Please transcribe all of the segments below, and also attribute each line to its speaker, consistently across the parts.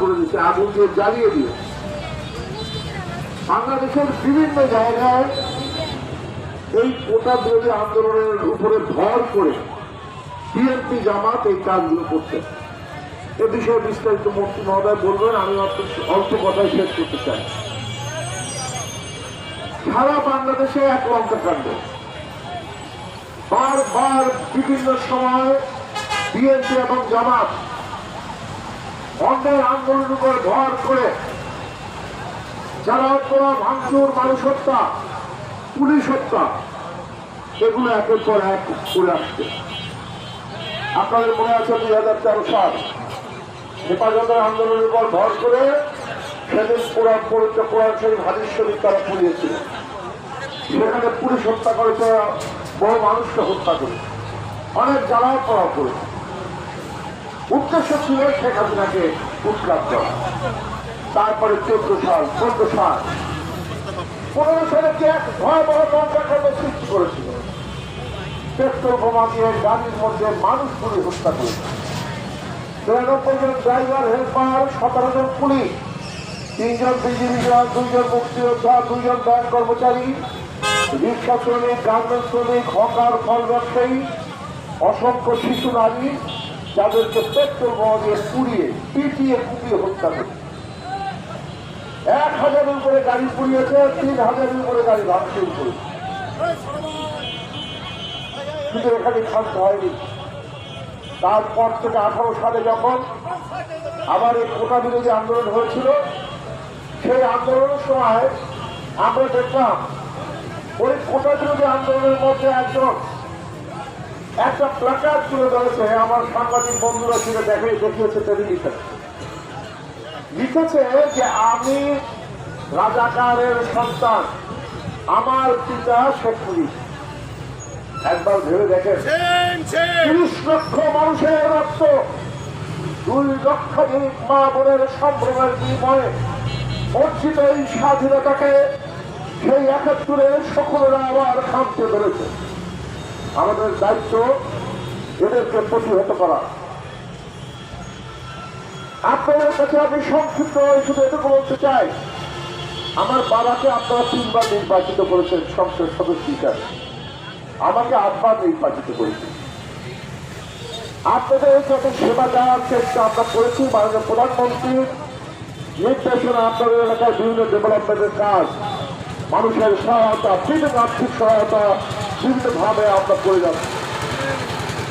Speaker 1: করে দিয়েছে, আগুন দিয়ে জ্বালিয়ে দিয়ে বাংলাদেশের বিভিন্ন জায়গায় এই কোটা বিরোধী আন্দোলনের উপরে ভর করে বিএনপি জামাত এই কাজগুলো করছে। এ বিষয়ে বিস্তারিত মন্ত্রী মহোদয় বলবেন, আমি অল্প কথায় শেষ করতে চাই। সারা বাংলাদেশে এক লঙ্কা কাণ্ড বারবার বিভিন্ন সময় বিএনপি এবং জামাত অন্যের আন্দোলনের উপর ভর করে যারা অপরাধ ভাঙচুর, মানুষ হত্যা, পুলিশ হত্যা এগুলো একের পর এক করে আসছে। আপনাদের মনে আছে দুই হাজার তেরো সাল? হেফাজতের আন্দোলনের উপর ভর করে সেদিন কোরআন পবিত্র কোরআন শরীফ, হাদিস শরীফ তারা পুড়িয়েছিল। সেখানে পুলিশ হত্যা করেছে, বহু মানুষকে হত্যা করে অনেক জ্বালাও পড়া করেছে। উদ্দেশ্য ছিল শেখ হাসিনাকে উৎখাত করা তারপরে চোদ্দ সাল চোদ্দ সাল। পনেরো সালে কি এক ভয়াবহ লঙ্কাকাণ্ড সৃষ্টি করেছিল, পেট্রোল বোমা দিয়ে গাড়ির মধ্যে মানুষ পুড়ে হত্যা করেছে। তিরানব্বই জন ড্রাইভার, হেল্পার, সতেরো জন পুলিশ, তিনজন বিজিবি জওয়ান দুইজন মুক্তিযোদ্ধা, দুইজন ব্যাংক কর্মচারী, রিক্সা শ্রমিক গার্মেন্ট শ্রমিক, হকার, ফল ব্যবসায়ী, অসংখ্য শিশু, নারী যাদেরকে পেট্রোল বোমা দিয়ে পুড়িয়ে, পিটিয়ে কুপিয়ে হত্যা করে এক হাজারের উপরে গাড়ি পুড়িয়েছে, তিন হাজারের উপরে গাড়ি ভাঙচুর করেছে। কিন্তু এখানে ক্ষান্ত হয়নি। তারপর থেকে আঠারো সালে যখন আবার এই কোটা বিরোধী আন্দোলন হয়েছিল, সেই আন্দোলনের সময় আমরা দেখলাম ওই কোটা বিরোধী আন্দোলনের মধ্যে একজন একটা প্লাকার্ড তুলে ধরেছে। আমার সাংবাদিক বন্ধুরা ছিল দেখে দেখিয়েছে টেলিভিশন লিখেছে যে আমি রাজাকারের সন্তান। আমার পিতা শেখ পুলিশ একবার ভেবে দেখেন। তিরিশ লক্ষ মানুষের রক্ত দুই লক্ষাধিক মা বোনের সম্ভ্রমের বিনিময়ে অর্জিত এই স্বাধীনতাকে সেই একাত্তরের সকলেরা আবার খামতে পেরেছে। আমাদের দায়িত্ব এদেরকে প্রতিহত করা। আপনাদের কাছে আমি সংক্ষিপ্ত শুধু এটুকু বলতে চাই, আমার বাবাকে আপনারা তিনবার নির্বাচিত করেছেন সংসদ সদস্য হিসাবে। আমাকে আটবার নির্বাচিত করেছেন। আপনাদের যত সেবা দেওয়ার চেষ্টা আমরা করেছি, মাননীয় প্রধানমন্ত্রীর নির্দেশনা আপনাদের এলাকায় বিভিন্ন ডেভেলপমেন্টের কাজ, মানুষের সহায়তা, বিভিন্ন আর্থিক সহায়তা বিভিন্নভাবে আমরা করে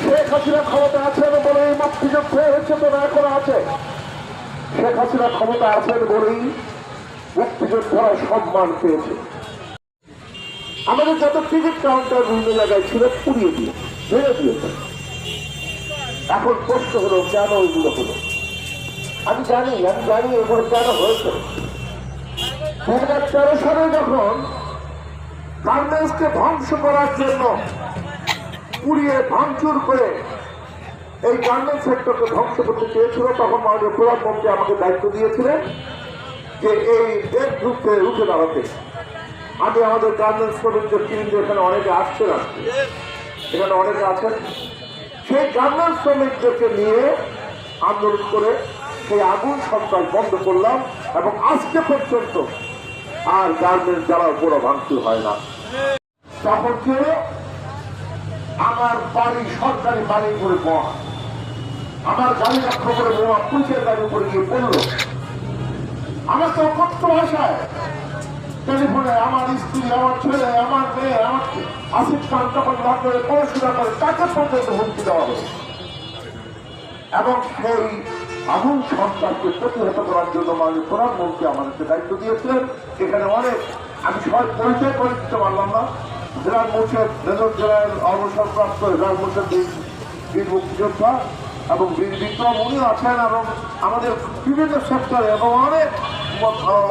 Speaker 1: শেখ হাসিনা ক্ষমতা আছেন এখন আছে? শেখ হাসিনা ক্ষমতা আছেন বলেই মুক্তিযোদ্ধারা সম্মান পেয়েছে। আমাদের যত টিকিট কাউন্টার বিভিন্ন জায়গায় ছিল, পুড়িয়ে দিয়ে ভেঙে দিয়েছে। এখন প্রশ্ন হলো, কেন ওইগুলো হলো? আমি জানি আমি জানি এগুলো কেন হয়েছে। দু হাজার তেরো সালে যখন গার্মেন্টসকে ধ্বংস করার জন্য পুড়িয়ে ভাঙচুর করে এই গার্মেন্টস সেক্টরকে ধ্বংস করতে চেয়েছিল, তখন মাননীয় প্রধানমন্ত্রী আমাকে দায়িত্ব দিয়েছিলেন যে এই দেশ গ্রুপকে উঠে দাঁড়াতে। আমি আমাদের গার্মেন্টস শ্রমিকদের কিন্তু এখানে অনেকে আসছেন আসছে এখানে অনেকে আছেন। সেই গার্মেন্টস শ্রমিকদেরকে নিয়ে আন্দোলন করে সেই আগুন সন্ত্রাস বন্ধ করলাম এবং আজকে পর্যন্ত আর গার্মেন্টস যারা বড় ভাঙচুর হয় না। ছিল আমার বাড়ি, সরকারি বাড়ি করে বোমা। আমার গাড়ি লক্ষ্য করে বোমা, পুলিশের গাড়ি উপরে গিয়ে পড়ল। আমার তো কষ্ট ভাষায় টেলিফোনে আমার স্ত্রী, আমার ছেলে, আমার মেয়ে, আমার আসিফ খান তখন লন্ডনে পড়াশোনা করে, তাকে পর্যন্ত হুমকি দেওয়া হলো। এবং সেই আগুন সন্ত্রাসকে প্রতিহত করার জন্য মাননীয় প্রধানমন্ত্রী আমাদেরকে দায়িত্ব দিয়েছিলেন। এখানে অনেক আমি সবাই পরিচয় করে দিতে পারলাম না জেলার মোর্শেদ মেজর জেলার অবসরপ্রাপ্ত জেলার মোর্শেদ বীর মুক্তিযোদ্ধা এবং বীর বিক্রম, উনিও আছেন এবং আমাদের বিভিন্ন সেক্টরে এবং অনেক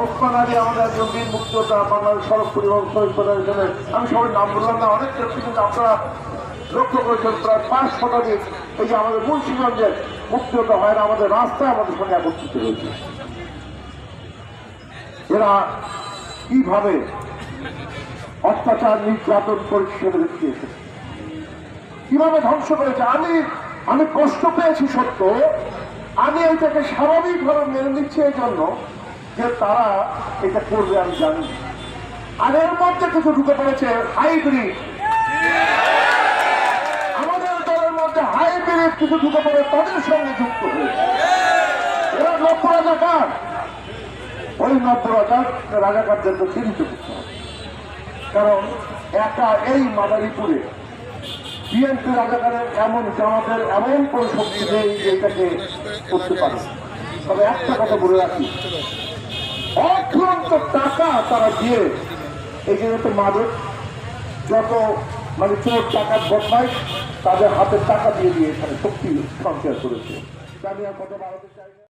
Speaker 1: ওসমান আমাদের একজন বীর মুক্তিযোদ্ধা বাংলাদেশ সড়ক পরিবহন শহীদ এখানে আমি সবাই নাম বললাম না, অনেক ক্ষেত্রে কিন্তু আপনারা লক্ষ্য করেছেন, প্রায় পাঁচ শতাধিক এই যে আমাদের মুন্সিগঞ্জের মুক্তিযোদ্ধা হয় না আমাদের রাস্তায় আমাদের সঙ্গে একত্রিত হয়েছে। এরা কীভাবে অত্যাচার নির্যাতন পরিষেবা দেখিয়েছে কীভাবে ধ্বংস করেছে? আমি আমি কষ্ট পেয়েছি সত্য। আমি এটাকে স্বাভাবিকভাবে মেনে নিচ্ছি এই জন্য যে তারা এটা করবে, আমি জানি আর এর মধ্যে কিছু ঢুকে পড়েছে হাইব্রিড আমাদের দলের মধ্যে হাইব্রিড কিছু ঢুকে পড়ে, তাদের সঙ্গে যুক্ত হয়েছে এরা নব্য রাজাকার ওই নব্য রাজা রাজাকারদেরকে চিহ্নিত করতে হবে কারণ একা এই মাদারীপুরে বিএনপি রাজাকারের এমন জামাতের এমন কোন শক্তি নেই যে এটাকে করতে পারে। তবে একটা কথা বলে রাখি, অক্লান্ত টাকা তারা দিয়ে এই যে যত মাদক, যত মানে চোর টাকার বদমাইশ, তাদের হাতে টাকা দিয়ে দিয়ে এখানে শক্তি সঞ্চয় করেছে। আমি আর।